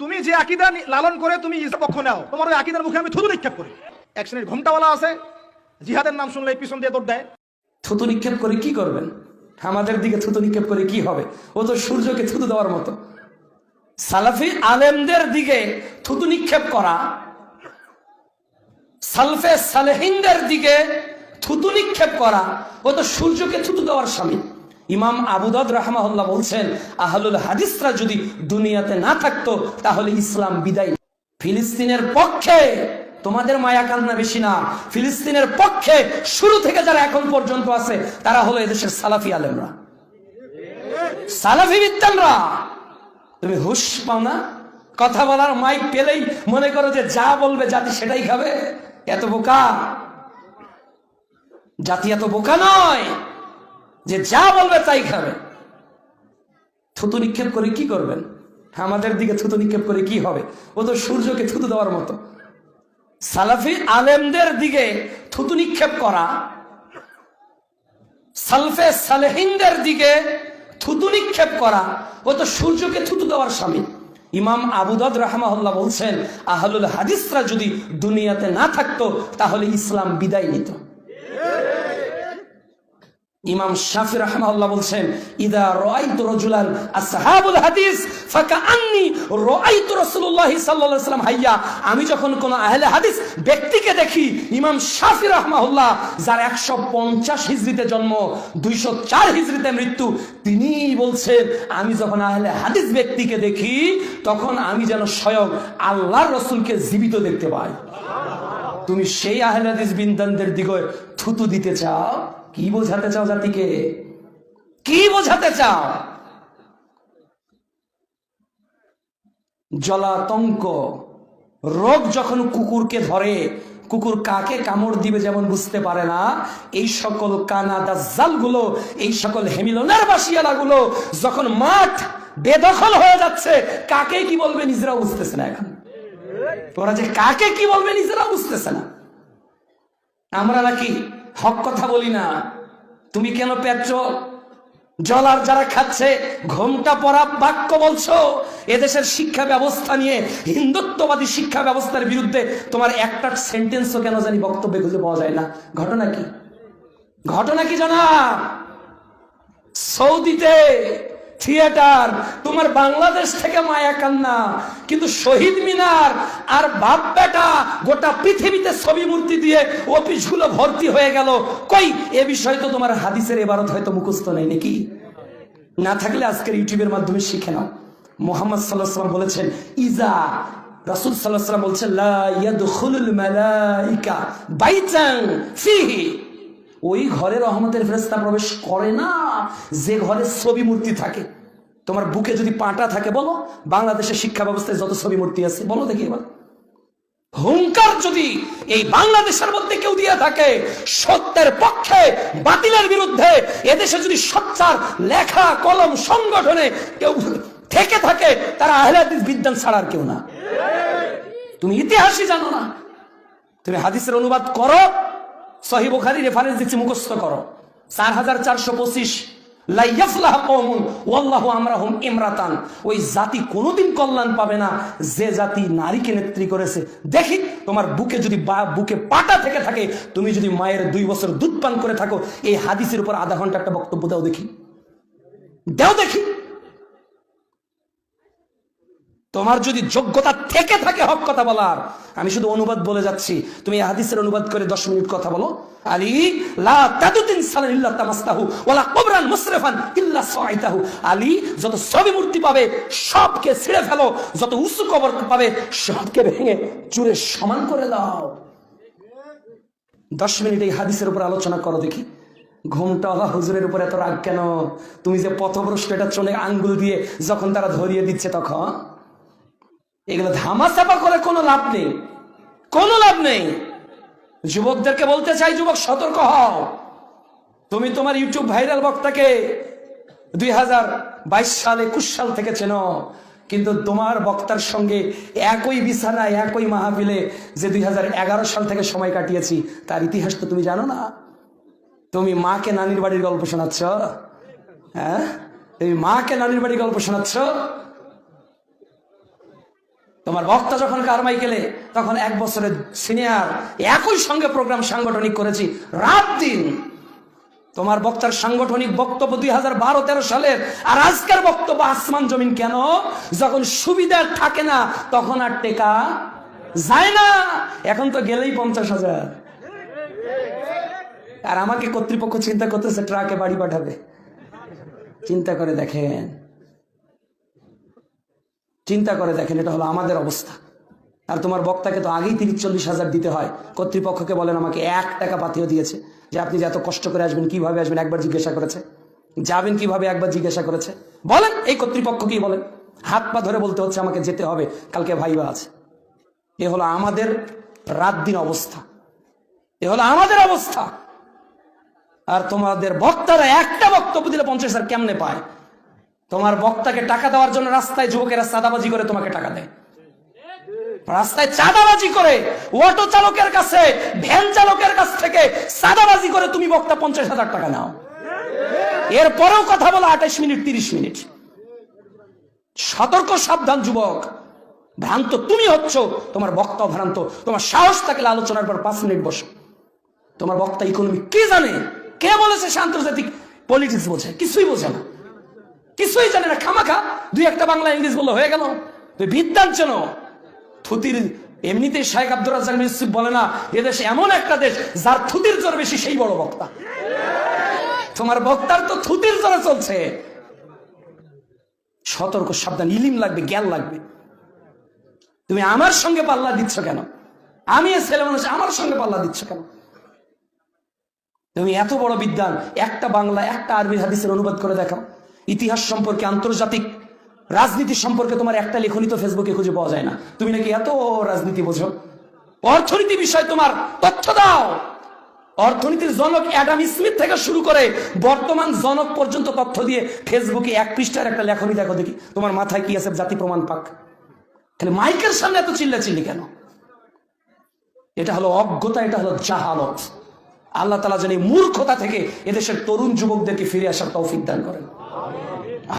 তুমি যে আকিদা লালন করে তুমি ইসলাম পক্ষ নাও, তোমার ওই আকিদার মুখে আমি থুতু নিক্ষেপ করি। এক শ্রেণির ঘুমটাওয়ালা আছে, জিহাদের নাম শুনলে পিছন দিয়ে দৌড় দেয়। থুতু নিক্ষেপ করে কি করবেন? আমাদের দিকে থুতু নিক্ষেপ করে কি হবে? ও তো সূর্যকে থুতু দেওয়ার মতো। সালাফি আলেমদের দিকে থুতু নিক্ষেপ করা, সালফে সালেহিনদের দিকে থুতু নিক্ষেপ করা, ও তো সূর্যকে থুতু দেওয়ার স্বামী। ইমাম আবুদাদ রাহমাহুল্লাহ বলছেন, আহলুল হাদিসরা যদি দুনিয়াতে না থাকতো, তাহলে ইসলাম বিদায় ফিলিস্তিনের পক্ষে তোমাদের মায়া কান্না বেশি না। ফিলিস্তিনের পক্ষে শুরু থেকে যারা এখন পর্যন্ত আছে, তারা হলো এদেশের সালাফি আলেমরা। সালাফি বিদ্যানরা তুমি হুশ পাও না? কথা বলার মাইক পেলেই মনে করো যে যা বলবে জাতি সেটাই খাবে। এত বোকা। জাতি এত বোকা নয়। যে যা বলবে তাই খাবে। থুতু নিক্ষেপ করে কি করবেন? আমাদের দিকে থুতু নিক্ষেপ করে কি হবে? ও তো সূর্যকে থুতু দেওয়ার মতো। সালাফি আলেমদের দিকে থুতু নিক্ষেপ করা, সালফে সালেহিনদের দিকে থুতু নিক্ষেপ করা, ও তো সূর্যকে থুতু দেওয়ার স্বামী। ইমাম আবুদাদ রাহমাহুল্লাহ বলছেন, আহলুল হাদিসরা যদি দুনিয়াতে না থাকতো, তাহলে ইসলাম বিদায় নিত। ইমাম শাফি রাহমাহুল্লাহ বলছেন, ইদা রাআইতু রাজুলান আসহাবুল হাদিস, ফাকাআন্নি রাআইতু রাসূলুল্লাহ সাল্লাল্লাহু আলাইহি সাল্লাম, হাইয়া, আমি যখন কোন আহলে হাদিস ব্যক্তিকে দেখি, ইমাম শাফি রাহমাহুল্লাহ, যার 150 হিজরিতে জন্ম 204 হিজরিতে মৃত্যু তিনি বলছেন, আমি যখন আহলে হাদিস ব্যক্তিকে দেখি, তখন আমি যেন স্বয়ং আল্লাহর রাসূলকে জীবিত দেখতে পাই। তুমি সেই আহলে হাদিস বিন্দানদের দিকে থুতু দিতে চাও? কি বোঝাতে চাও জাতিকে? কি বোঝাতে চাও? জলাতঙ্ক। রোগ যখন কুকুরকে ধরে কুকুর কাকে কামড় দিবে যেমন বুঝতে পারে না এই সকল কানা দাজ্জালগুলো এই সকল হেমিলনের বাসিয়ালা গুলো যখন মাঠ বেদখল হয়ে যাচ্ছে কাকে কি বলবে নিজেরা বুঝতেছে না এখন। ওরা যে কাকে কি বলবে নিজেরা বুঝতেছে না। আমরা নাকি হক কথা বলি না। তুমি কেন পেট্র জলার যারা খাচ্ছে, ঘোমটা পরা বাক্য বলছো। এদেশের শিক্ষা ব্যবস্থা নিয়ে, হিন্দুত্ববাদী শিক্ষা ব্যবস্থার বিরুদ্ধে তোমার একটা সেন্টেন্সও কেন জানি বক্তব্যে খুঁজে পাওয়া যায় না। ঘটনা কি? ঘটনা কি জানা? সৌদিতে থিয়েটার, তোমার বাংলাদেশ থেকে মায়া কান্না। কিন্তু শহীদ মিনার আর বাপ বেটা গোটা পৃথিবীতে ছবি মূর্তি দিয়ে অফিসগুলো ভর্তি হয়ে গেল। কই? এ বিষয়ে তো তোমার হাদিসের এবারত হয়তো মুখস্থ নেই, নাকি? না থাকলে আজকের ইউটিউবের মাধ্যমে শিখে নাও। মোহাম্মদ সাল্লাহ সাল্লাম বলেছেন, ইজা রাসুল সাল্লাহ সাল্লাম বলছেন, লা ইয়াদখুলুল মালাইকা বাইতান ফিহি। ওই ঘরে রহমতের ফেরেস্তা প্রবেশ করে না, যে ঘরে ছবি মূর্তি থাকে। তোমার বুকে যদি পাটা থাকে বলো, বাংলাদেশের শিক্ষা ব্যবস্থায় যত ছবি মূর্তি আছে, বলো দেখি এবার। হুঙ্কার যদি এই বাংলাদেশের মধ্যে কেউ দিয়ে থাকে, সত্যের পক্ষে, বাতিলের বিরুদ্ধে, এদেশে যদি সচ্চার লেখা, কলম, সংগঠনে কেউ থেকে থাকে, তারা আহলাদিস বিদ্যান ছাড়ার কেউ না। তুমি ইতিহাসই জানো না। তুমি হাদিসের অনুবাদ করো সহি বুখারি রেফারেন্স দিচ্ছি মুখস্থ করো। চার হাজার চারশো পঁচিশ। ইমরাতান। ওই জাতি কোনোদিন কল্যাণ পাবে না। যে জাতি নারীকে নেত্রী করেছে, দেখি তোমার বুকে যদি বুকে পাটা থেকে থাকে, তুমি যদি মায়ের দুই বছর দুধ পান করে থাকো, এই হাদিসের উপর আধা ঘণ্টা একটা বক্তব্য দাও দেখি। দাও দেখি। তোমার যদি যোগ্যতা থেকে থাকে হক কথা বলার, আমি শুধু অনুবাদ বলে যাচ্ছি। তুমি হাদিসের অনুবাদ করে দশ মিনিট কথা বলো। আলী আলী, যত মূর্তি পাবে, সবকে ছিঁড়ে ফেলো। যত উঁচু কবর পাবে, সবকে ভেঙে চুরে সমান করে দাও। দশ মিনিট এই হাদিসের উপর আলোচনা করো দেখি। ঘুমটা ঘুমটাওয়ালা হুজুরের উপর এত রাগ কেন? তুমি যে পথভ্রষ্ট, এটা চলে আঙ্গুল দিয়ে যখন তারা ধরিয়ে দিচ্ছে তখন? এগুলো ধামা চাপা করে কোনো লাভ নেই। কোনো লাভ নেই। যুবকদেরকে বলতে চাই, যুবক, সতর্ক হও। তুমি তোমার ইউটিউব ভাইরাল বক্তাকে দুই হাজার বাইশ সাল, একুশ সাল থেকে চেনো, কিন্তু তোমার বক্তার সঙ্গে একই বিছানায়, একই মাহফিলে যে দুই হাজার এগারো সাল থেকে সময় কাটিয়েছি, তার ইতিহাস তো তুমি জানো না। তুমি মাকে নানির বাড়ির গল্প শোনাচ্ছ? হ্যাঁ? তুমি মাকে নানির বাড়ির গল্প শোনাচ্ছ? তোমার বক্তা যখন কারমাই গেলে তখন এক বছরের সিনিয়র একই সঙ্গে প্রোগ্রাম সাংগঠনিক করেছি, রাত দিন। তোমার বক্তার সাংগঠনিক বক্তব্য দুই হাজার বারো তেরো সালের, আর আজকের বক্তব্য আসমান জমিন কেন? যখন সুবিধা থাকে না, তখন আর টেকা যায় না। এখন তো গেলেই পঞ্চাশ হাজার। আর আমাকে কর্তৃপক্ষ চিন্তা করতেছে, ট্রাকে বাড়ি পাঠাবে। চিন্তা করে দেখেন। চিন্তা করে দেখেন, এটা হলো আমাদের অবস্থা। আর তোমার বক্তাকে তো আগেই তিরিশ চল্লিশ হাজার দিতে হয়। কর্তৃপক্ষকে বলেন, আমাকে এক টাকা পাতিও দিয়েছে যে আপনি যে এত কষ্ট করে আসবেন, কীভাবে আসবেন, একবার জিজ্ঞাসা করেছে। যাবেন কীভাবে, একবার জিজ্ঞাসা করেছে। বলেন, এই কর্তৃপক্ষ কর্তৃপক্ষকেই বলেন। হাত পা ধরে বলতে হচ্ছে, আমাকে যেতে হবে, কালকে ভাইবা আছে। এ হলো আমাদের রাত দিন অবস্থা। এ হলো আমাদের অবস্থা। আর তোমাদের বক্তারা একটা বক্তব্য দিলে পঞ্চাশ হাজার কেমনে পায়? তোমার বক্তাকে টাকা দেওয়ার জন্য রাস্তায় যুবকেরা সাদাবাজি করে তোমাকে টাকা দেয়। রাস্তায় চাঁদাবাজি করে অটো চালকের কাছে, ভ্যান চালকের কাছ থেকে সাদাবাজি করে তুমি বক্তা পঞ্চাশ হাজার টাকা নাও। এরপরেও কথা বলো আঠাশ মিনিট, তিরিশ মিনিট। সতর্ক, সাবধান যুবক। ভ্রান্ত তুমি হচ্ছ, তোমার বক্তা ভ্রান্ত। তোমার সাহস থাকলে আলোচনার পর পাঁচ মিনিট বসো। তোমার বক্তা ইকোনমি কে জানে? কে বলেছে সে আন্তর্জাতিক পলিটিক্স বোঝে, কিছুই বোঝে না। কিছুই জানে না, খামাখা। দুই একটা বাংলা ইংলিশ বলে হয়ে গেল। তুই বিদ্যান চেন থুতির, এমনিতেই শাহেখ আব্দুর রাজাক ইউসুফ বলে না এদেশে এমন একটা দেশ যার থুতির জোর বেশি, সেই বড় বক্তা। তোমার বক্তার তো থুতির জোরে চলছে। সতর্ক, সাবধান, ইলিম লাগবে, জ্ঞান লাগবে। তুমি আমার সঙ্গে পাল্লা দিচ্ছ কেন? আমি ছেলে মানুষ, আমার সঙ্গে পাল্লা দিচ্ছ কেন? তুমি এত বড় বিদ্যান একটা বাংলা, একটা আরবি হাদিসের অনুবাদ করে দেখাও। ইতিহাস সম্পর্কে, আন্তর্জাতিক রাজনীতি সম্পর্কে তোমার একটা লেখনী তো ফেসবুকে খুঁজে পাওয়া যায় না। তুমি নাকি এত রাজনীতি বোঝো? অর্থনীতি বিষয় তোমার তথ্য দাও। অর্থনীতির জনক অ্যাডাম স্মিথ থেকে শুরু করে বর্তমান জনক পর্যন্ত তথ্য দিয়ে ফেসবুকে এক পৃষ্ঠার একটা লেখনী দেখো দেখি। তোমার মাথায় কি আছে? জাতি প্রমাণ পাক। তাহলে মাইকের সামনে এত চিল্লা চিল্লি কেন? এটা হলো অজ্ঞতা, এটা হলো জাহালত। আল্লাহ তালা যেন মূর্খতা থেকে এদেশের তরুণ যুবকদেরকে ফিরে আসার তৌফিক দান করেন।